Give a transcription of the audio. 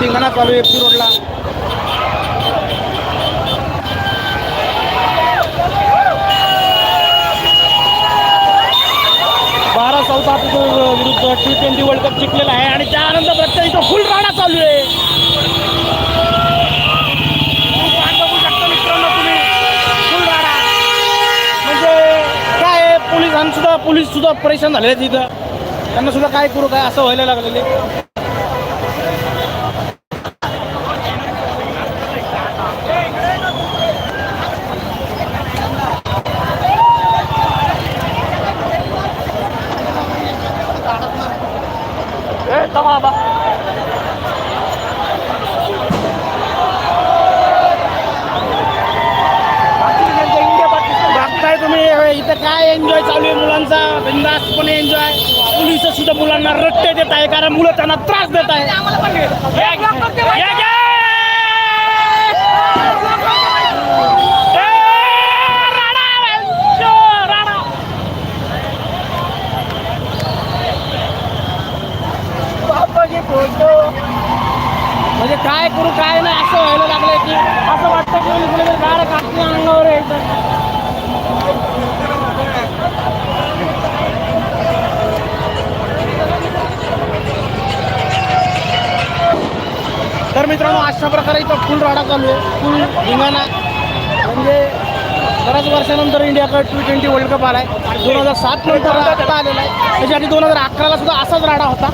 धिंगाणा चालू आहे एफसी रोडला बारा साऊथ आफ्रिका विरुद्ध टी ट्वेंटी वर्ल्ड कप जिंकलेला आहे आणि त्यानंतर प्रत्येक इथं फुल राणा चालू आहे. म्हणजे काय पोलिसांसुद्धा पोलीस सुद्धा परेशान झाले तिथं त्यांना सुद्धा काय करू काय असं व्हायला लागलेले ए तमाबा बघताय तुम्ही इथं काय एन्जॉय चालू आहे मुलांचा? बिंदासपणे एन्जॉय पोलीस सुद्धा मुलांना रट्टे देत आहे कारण मुलं त्यांना त्रास देत आहे. फोटो. म्हणजे काय करू काय नाही असं व्हायला लागलंय की असं वाटतं की कोणी कोणी गाड कापली अंगावर यायचं तर. मित्रांनो अशा प्रकारे इथं फुल राडा चालू आहे फुल धिंगाणा म्हणजे बऱ्याच वर्षानंतर इंडियाकडे टी ट्वेंटी वर्ल्ड कप आहे दोन हजार सात नंतर आता आलेला आहे. त्याच्यासाठी आधी दोन हजार अकराला सुद्धा असाच राडा होता.